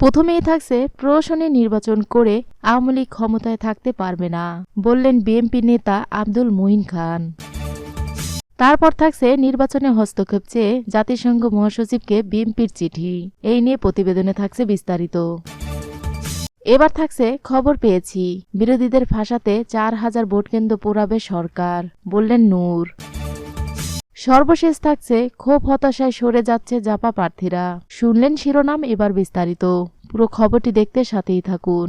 প্রথমেই থাকছে প্রশাসনে নির্বাচন করে আওয়ামী লীগ ক্ষমতায় থাকতে পারবে না, বললেন বিএনপি নেতা আব্দুল মুহিন খান। তারপর থাকছে নির্বাচনে হস্তক্ষেপ চেয়ে জাতিসংঘ মহাসচিবকে বিএনপির চিঠি, এই নিয়ে প্রতিবেদনে থাকছে বিস্তারিত। এবার থাকছে খবর পেয়েছি, বিরোধীদের ফাঁসাতে চার হাজার ভোটকেন্দ্র পোড়াবে সরকার, বললেন নূর। সর্বশেষ থাকছে, ক্ষোভ হতাশায় সরে যাচ্ছে জাপা প্রার্থীরা। শুনলেন শিরোনাম, এবার বিস্তারিত। পুরো খবরটি দেখতে সাথেই থাকুন।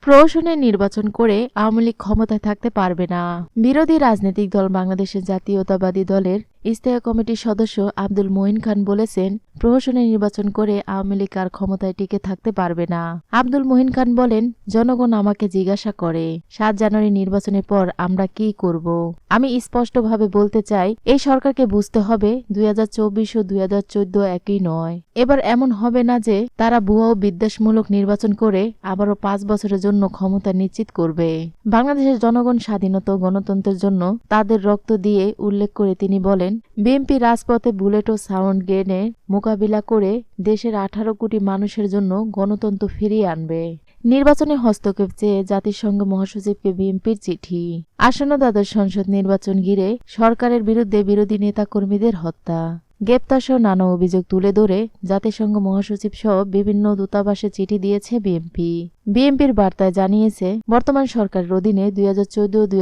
প্রহসনে নির্বাচন করে আওয়ামী লীগ ক্ষমতায় থাকতে পারবে না। বিরোধী রাজনৈতিক দল বাংলাদেশের জাতীয়তাবাদী দলের স্থায়ী কমিটির সদস্য আব্দুল মঈন খান বলেছেন, প্রহসনে নির্বাচন করে আওয়ামী লীগ আর ক্ষমতায় টিকে থাকতে পারবে না। আব্দুল মহিন খান বলেন, জনগণ আমাকে জিজ্ঞাসা করে, সাত জানুয়ারি নির্বাচনের পর আমরা কি করব? আমি স্পষ্টভাবে বলতে চাই, এই সরকারকে বুঝতে হবে দুই হাজার চব্বিশ ও দুই হাজার চোদ্দ একই নয়। এবার এমন হবে না যে, তারা ভুয়া ও বিদ্বেষমূলক নির্বাচন করে আবারও পাঁচ বছরের জন্য ক্ষমতা নিশ্চিত করবে। বাংলাদেশের জনগণ স্বাধীনতা ও গণতন্ত্রের জন্য তাদের রক্ত দিয়ে উল্লেখ করে তিনি বলেন বিএনপি রাজপথে বুলেট ও সাউন্ড গেনে মোকাবিলা করে দেশের আঠারো কোটি মানুষের জন্য গণতন্ত্র ফিরিয়ে আনবে। নির্বাচনে হস্তক্ষেপ চেয়ে জাতিসংঘ মহাসচিবকে বিএনপির চিঠি। আসন্ন দ্বাদশ সংসদ নির্বাচন ঘিরে সরকারের বিরুদ্ধে বিরোধী নেতাকর্মীদের হত্যা। গ্রেপ্তার সহ নানা অভিযোগ তুলে ধরে জাতিসংঘ মহাসচিব সহ বিভিন্ন দূতাবাসে চিঠি দিয়েছে বিএনপি। বিএনপির বার্তায় জানিয়েছে, বর্তমান সরকারের অধীনে দুই হাজার চোদ্দ দুই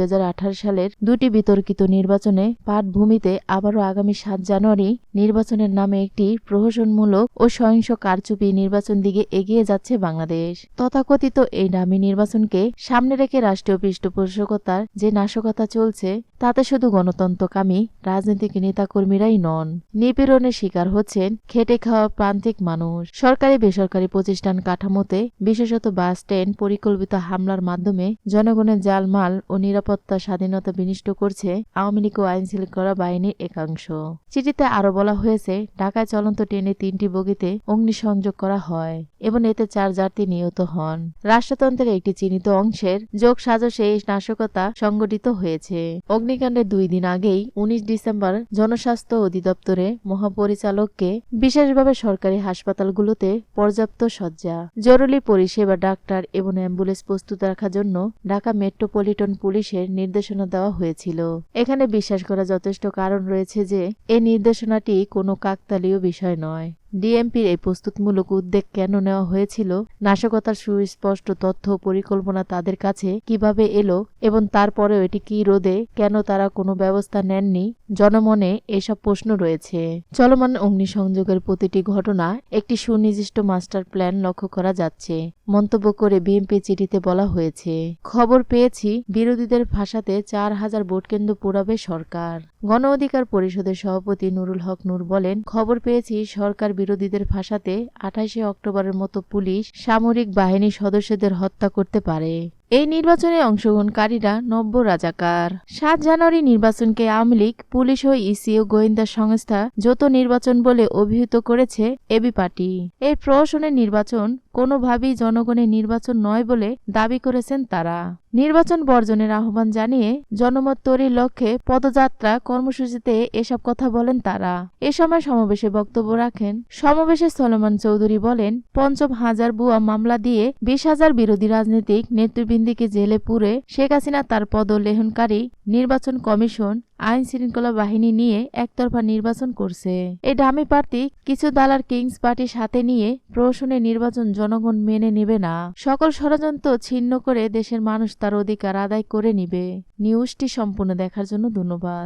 সালের দুটি বিতর্কিত নির্বাচনে পাটভূমিতে আবারও আগামী সাত জানুয়ারি নির্বাচনের নামে একটি প্রহসনমূলক ও সহিংস কারচুপি নির্বাচন দিকে এগিয়ে যাচ্ছে বাংলাদেশ। তথাকথিত এই নামী নির্বাচনকে সামনে রেখে রাষ্ট্রীয় পৃষ্ঠপোষকতার যে নাশকতা চলছে, তাতে শুধু গণতন্ত্রকামী রাজনৈতিক নেতাকর্মীরাই নন, নিপীড়নের শিকার হচ্ছেন খেটে খাওয়া প্রান্তিক মানুষ। সরকারি বেসরকারি প্রতিষ্ঠান কাঠামোতে বিশেষত বাস স্ট্যান্ড পরিকল্পিত হামলার মাধ্যমে জনগণের জালমাল ও নিরাপত্তা, স্বাধীনতা বিনষ্ট করছে আওয়ামী লীগ ও আইন শৃঙ্খলা বাহিনীর একাংশ। চিঠিতে আরও বলা হয়েছে, ঢাকায় চলন্ত ট্রেনে তিনটি বগিতে অগ্নিসংযোগ করা হয় এবং এতে চার যাত্রী নিহত হন। রাষ্ট্রতন্ত্রের একটি চিহ্নিত অংশের যোগ সাজসে এই নাশকতা সংগঠিত হয়েছে। অগ্নিকাণ্ডের দুই দিন আগেই উনিশ ডিসেম্বর জনস্বাস্থ্য অধিদপ্তরে মহাপরিচালককে বিশেষভাবে সরকারি হাসপাতালগুলোতে পর্যাপ্ত শয্যা, জরুরি পরিষেবা, ডাক্তার এবং অ্যাম্বুলেন্স প্রস্তুত রাখার জন্য ঢাকা মেট্রোপলিটন পুলিশের নির্দেশনা দেওয়া হয়েছিল। এখানে বিশ্বাস করা যথেষ্ট কারণ রয়েছে যে এই নির্দেশনাটি কোনো কাকতালীয় বিষয় নয়। ডিএমপির এই প্রস্তুতমূলক উদ্যোগ কেন নেওয়া হয়েছিল? নাশকতার সুস্পষ্ট তথ্য পরিকল্পনা তাদের কাছে কীভাবে এলো এবং তারপরেও এটি কি রোধে? কেন তারা কোনো ব্যবস্থা নেননি? জনমনে এসব প্রশ্ন রয়েছে। চলমান অগ্নিসংযোগের প্রতিটি ঘটনা একটি সুনির্দিষ্ট মাস্টার প্ল্যান লক্ষ্য করা যাচ্ছে, মন্তব্য করে বিএনপি চিঠিতে বলা হয়েছে। খবর পেয়েছি, বিরোধীদের ভাষাতে চার হাজার ভোটকেন্দ্র পোড়াবে সরকার। গণ অধিকার পরিষদের সভাপতি নুরুল হক নূর বলেন, খবর পেয়েছি সরকার বিরোধীদের ফাঁসাতে আঠাশে অক্টোবরের মতো পুলিশ সামরিক বাহিনী সদস্যদের হত্যা করতে পারে। এই নির্বাচনে অংশগ্রহণকারীরা নব্য রাজাকার। সাত জানুয়ারি নির্বাচনকে আওয়ামী লীগ, পুলিশ ও ইসি ও গোয়েন্দা সংস্থা যৌথ নির্বাচন বলে অভিহিত করেছে এবি পার্টি। এই প্রহসনের নির্বাচন কোনোভাবেই জনগণের নির্বাচন নয় বলে দাবি করেছেন তারা। নির্বাচন বর্জনের আহ্বান জানিয়ে জনমত তৈরির লক্ষ্যে পদযাত্রা কর্মসূচিতে এসব কথা বলেন তারা। এ সময় সমাবেশে বক্তব্য রাখেন সমাবেশে সলমান চৌধুরী বলেন, পঞ্চম হাজার বুয়া মামলা দিয়ে বিশ হাজার বিরোধী রাজনৈতিক নেতৃবৃন্দিকে জেলে পুরে শেখ হাসিনা তার পদলেহনকারী নির্বাচন কমিশন আইন শৃঙ্খলা বাহিনী নিয়ে একতরফা নির্বাচন করছে। এই ডামি পার্টি কিছু দালার কিংস পার্টির সাথে নিয়ে প্রহসনের নির্বাচন জনগণ মেনে নেবে না। সকল ষড়যন্ত্র ছিন্ন করে দেশের মানুষ তার অধিকার আদায় করে নিবে। নিউজটি সম্পূর্ণ দেখার জন্য ধন্যবাদ।